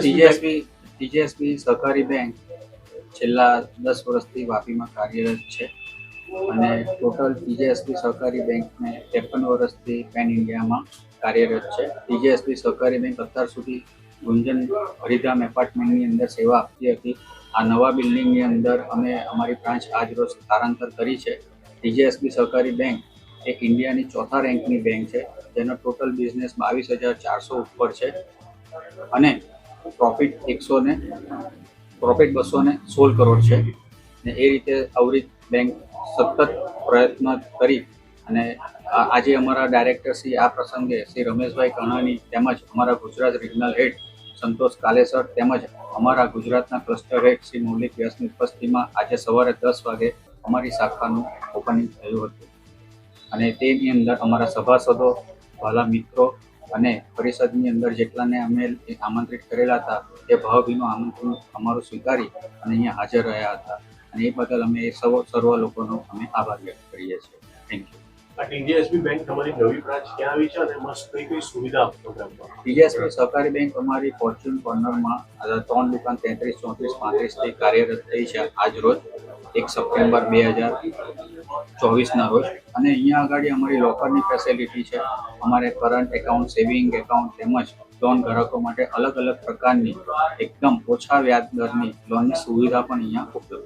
ટીજેએસબી ટીજેએસબી સહકારી બેંક છેલ્લા દસ વર્ષથી વાપીમાં કાર્યરત છે અને ટોટલ ટીજેએસબી સહકારી બેંકને ત્રેપન વર્ષથી પેન ઇન્ડિયામાં કાર્યરત છે. ટીજેએસબી સહકારી બેંક અત્યાર સુધી ગુંજન હરિધામ એપાર્ટમેન્ટની અંદર સેવા આપતી હતી. આ નવા બિલ્ડિંગની અંદર અમે અમારી બ્રાન્ચ આજ રોજ સ્થળાંતર કરી છે. ટીજેએસબી સહકારી બેંક એ ઇન્ડિયાની ચોથા રેન્કની બેંક છે. જેનો ટોટલ બિઝનેસ બાવીસ હજાર ચારસો ઉપર છે. અને પ્રોફિટ એકસો ને પ્રોફિટ બસો ને સોળ કરોડ છે. ને એ રીતે અવરિત બેંક સતત પ્રયત્ન કરી અને આજે અમારા ડાયરેક્ટર શ્રી આ પ્રસંગે શ્રી રમેશભાઈ કણાની તેમજ અમારા ગુજરાત રિજનલ હેડ સંતોષ કાલેસર તેમજ અમારા ગુજરાતના ક્લસ્ટર હેડ શ્રી મૌલિક વ્યાસની ઉપસ્થિતિમાં આજે સવારે દસ વાગે અમારી શાખાનું ઓપનિંગ થયું હતું. અને તેની અંદર અમારા સભાસદો, વાલા મિત્રો અને પરિષદની અંદર જેટલાને અમે આમંત્રિત કરેલા હતા તે ભાવભીનું આમંત્રણ અમારું સ્વીકારી અને અહીંયા હાજર રહ્યા હતા. અને એ બદલ અમે સર્વ સર્વ લોકોનો અમે આભાર વ્યક્ત કરીએ છીએ. થેન્ક યુ ટીજીએસબી બેંક તમારી નવી બ્રાન્ચ ક્યાં આવી છે અને એમાં કઈ કઈ સુવિધા સહકારી બેંક અમારી ફોર્ચ્યુન કોર્નરમાં ત્રણ દુકાન તેત્રીસ ચોત્રીસ પાંત્રીસથી કાર્યરત થઈ છે આજ રોજ. એક સપ્ટેમ્બર બે હજાર ચોવીસના રોજ. અને અહીંયા આગળ અમારી લોકરની ફેસિલિટી છે. અમારે કરંટ એકાઉન્ટ સેવિંગ એકાઉન્ટ તેમજ લોન ગ્રાહકો માટે અલગ અલગ પ્રકારની, એકદમ ઓછા વ્યાજ દરની લોનની સુવિધા પણ અહીંયા ઉપલબ્ધ